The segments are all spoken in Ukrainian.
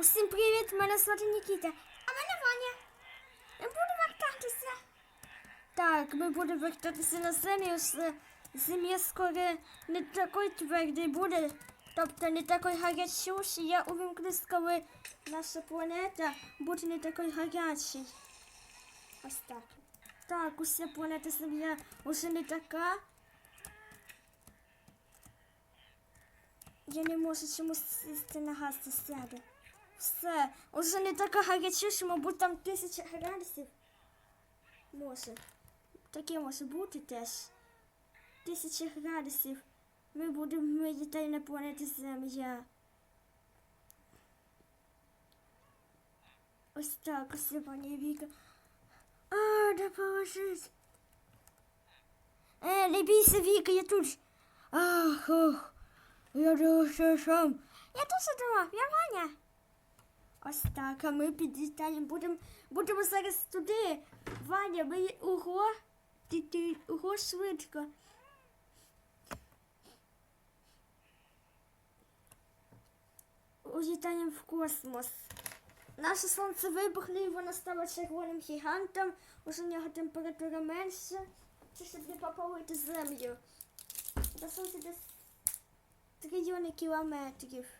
Усім привіт! Мене звати Нікіта. А мене Ваня. Ми будемо вертатися. Так, ми будемо вертатися на землю. З- Земля скоро не такий твердий буде. Тобто не такий гарячий. Я увімкнусь, коли наша планета буде не такий гарячий. Ось так. Так, уся планета Земля вже не така. Я не можу чомусь сісти на газ за себе. Все, уже не така гарячіше, мабуть, там тисяча градусів. Може. Таке може бути теж. Тисяча градусів. Ми будемо медітати на планеті Земля. Ось так, ось пані Віка. А, допоможіть. Е, не бійся, Віка, я тут. Ах, ох. Я дуже сам. Я теж дома, я Ваня. Ось так, а ми підлітаємо. Будемо будемо зараз туди. Ваня, ми ого. Ти, ти швидко. Улітаємо в космос. Наше сонце вибухне, і воно стало червоним гігантом. Уже в нього температура менша. Це щоб не попалити землю. До сонця десь трильйони кілометрів.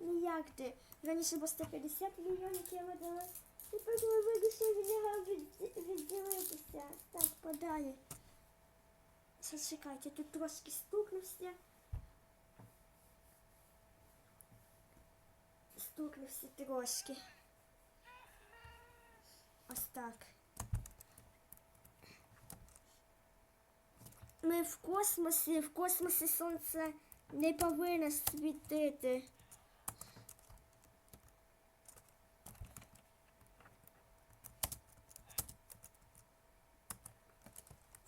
Ну як ти? Раніше було 150 мільйонів кілометрів. Тепер ми вирішили від відділитися. Так, подалі. Зачекайте, тут трошки стукнувся. Стукнувся трошки. Ось так. Ми в космосі, в космосі сонце не повинно світити.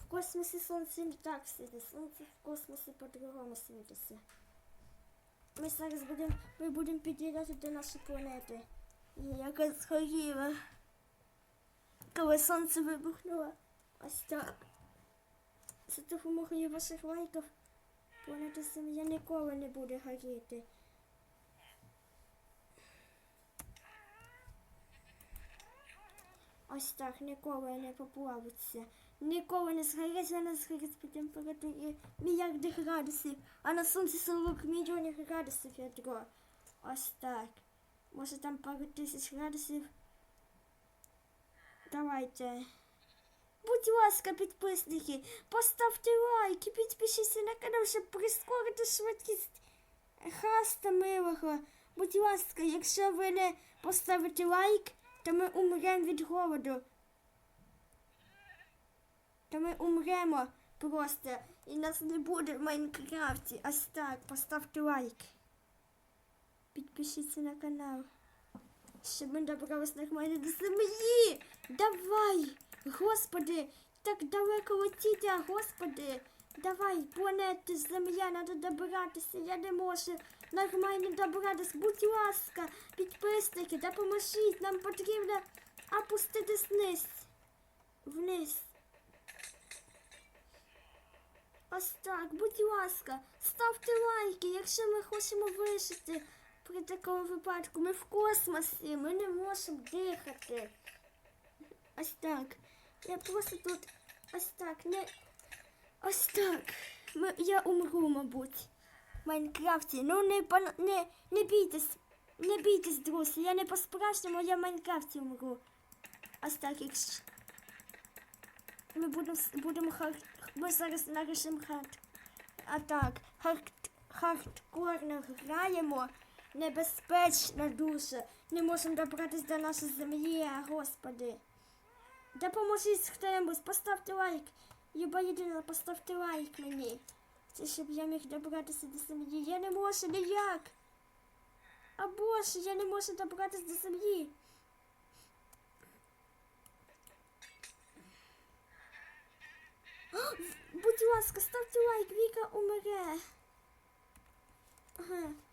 Космосі сонце не так світить. Сонце в космосі по-другому світиться. Ми зараз будемо, ми будемо під'їжджати до нашої планети. Яка згоріла. Коли сонце вибухнуло. Ось так. За допомогою ваших лайків планета Земля ніколи не буде горіти. Ось так, ніколи не поплавиться. Ніколи не згорить, вона згорить по температурі мільярди градусів, а на сонці 40 мільйонів градусів ядро. Ось так. Може там пару тисяч градусів. Давайте. Будь ласка, підписники, поставте лайк і підпишіться на канал, щоб прискорити швидкість хаста милого. Будь ласка, якщо ви не поставите лайк, то ми умремо від голоду. То ми умремо просто і нас не буде в Майнкрафті. Ось так, поставте лайк. Підпишіться на канал. Щоб ми добрались нормально до землі. Давай! Господи, так далеко летіти, господи. Давай, планети, земля, треба добиратися. Я не можу нормально добратися. Будь ласка, підписники, допоможіть. Нам потрібно опуститись вниз. Вниз. Ось так, будь ласка, ставте лайки, якщо ми хочемо вижити при такому випадку. Ми в космосі, ми не можемо дихати. Ось так. Я просто тут ось так, не. Ось так. Ми, я умру, мабуть. В Майнкрафті. Ну не пан- не, не бійтесь. Не бійтесь, друзі. Я не по-справжньому, я в Майнкрафті умру. Ось так, якщо. Ми будемо будемо хар... Ми зараз нарішимо хард. А так, хард... хардкорно граємо. Небезпечно дуже. Не можемо добратися до нашої землі, господи. Допоможіть хто-небудь, поставте лайк. Люба єдина, поставте лайк мені. Це щоб я міг добратися до землі. Я не можу ніяк. А боже, я не можу добратися до землі. Будь ласка, ставте лайк, Віка умре.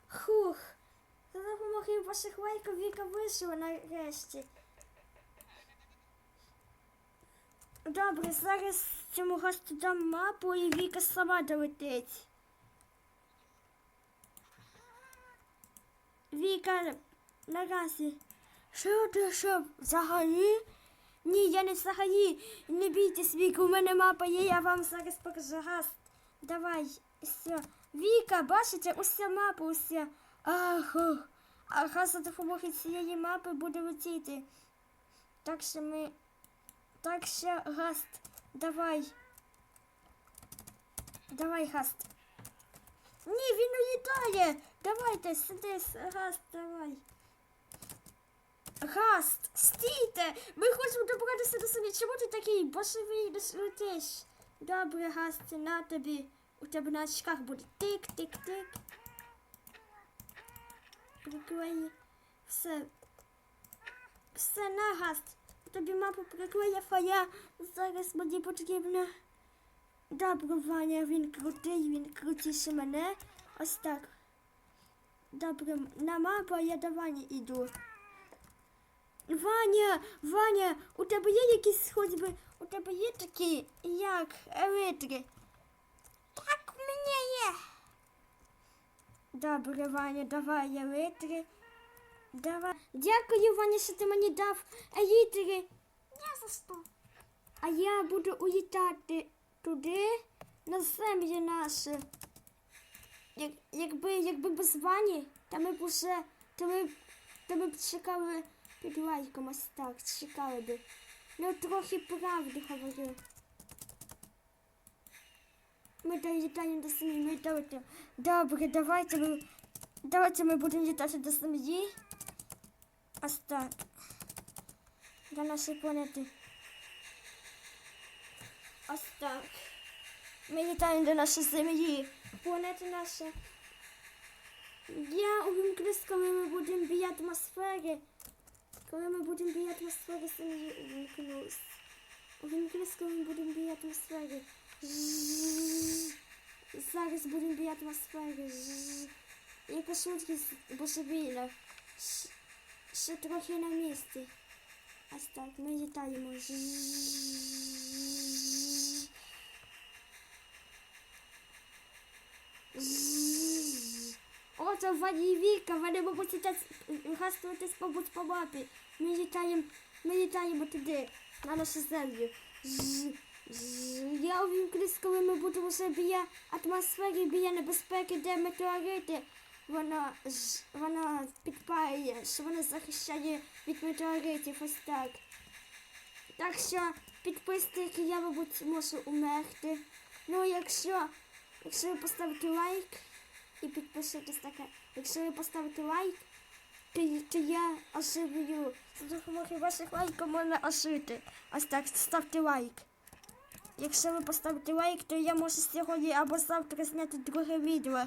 Хух. За допомогою ваших лайків Віка вижила нарешті. Добре, зараз цьому гостю дам мапу і Віка сама долетить. Віка, наразі. Що ти що, взагалі? Ні, я не взагалі. Не бійтесь, Віка, у мене мапа є, я вам зараз покажу. Газ. Давай, все. Віка, бачите, уся мапа, уся. Ах, ох. А газ за допомогою цієї мапи буде летіти. Так що ми. Так що, Гаст, давай. Давай, Гаст. Ні, він улітає. Давайте, сиди, Гаст, давай. Гаст, стійте! Ми хочемо добратися до собі. Чому ти такий бошевий летиш? Добре, Гаст, на тобі. У тебе на очках буде тик-тик-тик. Приклеї. Все. Все, на Гаст. Тобі мапу приклеїв, а я зараз мені потрібно. Добре, Ваня, він крутий, він крутіше мене. Ось так. Добре, на мапу а я до Вані йду. Ваня, Ваня, у тебе є якісь хоч би, у тебе є такі, як елітри? Так, у мене є. Добре, Ваня, давай елітри. Давай. Дякую, Ваня, що ти мені дав елітри. Не за що. А я буду улітати туди, на землю нашу. Як, якби, якби без Вані, то ми б уже, то ми, то ми б чекали під лайком ось чекали би. Ну, трохи правди говорю. Ми долітаємо до сім'ї, ми долетимо. Добре, давайте ми, давайте ми будемо літати до сім'ї. Ось. До нашої планети. Ось так. Ми літаємо до нашої землі. Планета наша. Я увімкнусь, коли ми будемо біля атмосфери. Коли ми будемо біля атмосфери, землі увімкнусь. Увімкнусь, коли ми будемо біля атмосфери. Жжж. Зараз будемо біля атмосфери. Жжж. Яка швидкість божевілля. Ще трохи на місці. Ось так, ми літаємо. Це Ваня Віка, вони, мабуть, летять гастуватись, мабуть, по мапі. Ми літаємо, ми літаємо туди, на нашу землю. Я увімкнусь, коли ми будемо вже біля атмосфери, біля небезпеки, де метеорити. Вона, ж- вона підпає, що вона захищає від метеоритів, ось так. Так що підписники, я, мабуть, можу умерти. Ну, якщо, якщо ви поставите лайк і підпишитесь таке, якщо ви поставите лайк, то, я оживлю. За допомогою ваших лайків можна ожити. Ось так, ставте лайк. Якщо ви поставите лайк, то я можу сьогодні або завтра зняти друге відео.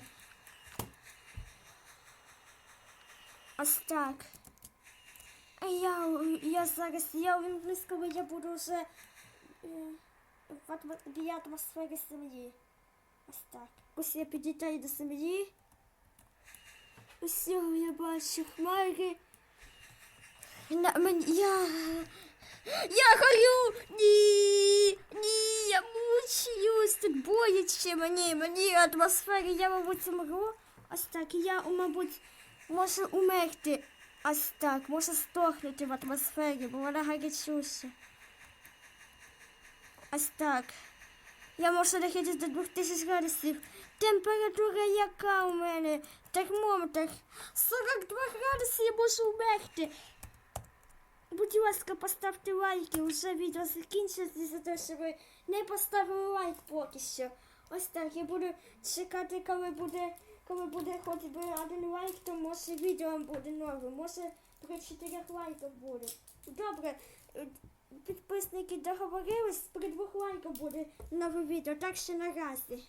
Ось так. А я, я зараз, я увімкнусь, коли я буду вже е, в атмо- біля атмосфери землі. Ось так. Ось я підлітаю до землі. Ось я бачу хмари. На, мені, я... Я горю! Ні! Ні, я мучаюсь, тут бояче мені, мені атмосфері, я, мабуть, умру. Ось так, я, мабуть, можу умерти. Ось так, можу стохнути в атмосфері, бо вона гарячуся. Ось так. Я можу доходити до 2000 градусів. Температура яка у мене? Термометр. 42 градуси я можу умерти. Будь ласка, поставте лайки. Уже відео закінчиться за те, що ви не поставили лайк поки що. Ось так, я буду чекати, коли буде, коли буде хоч би один лайк, то може відео буде нове. Може 3-4 лайків буде. Добре, підписники договорились, при двох лайках буде нове відео, так що наразі.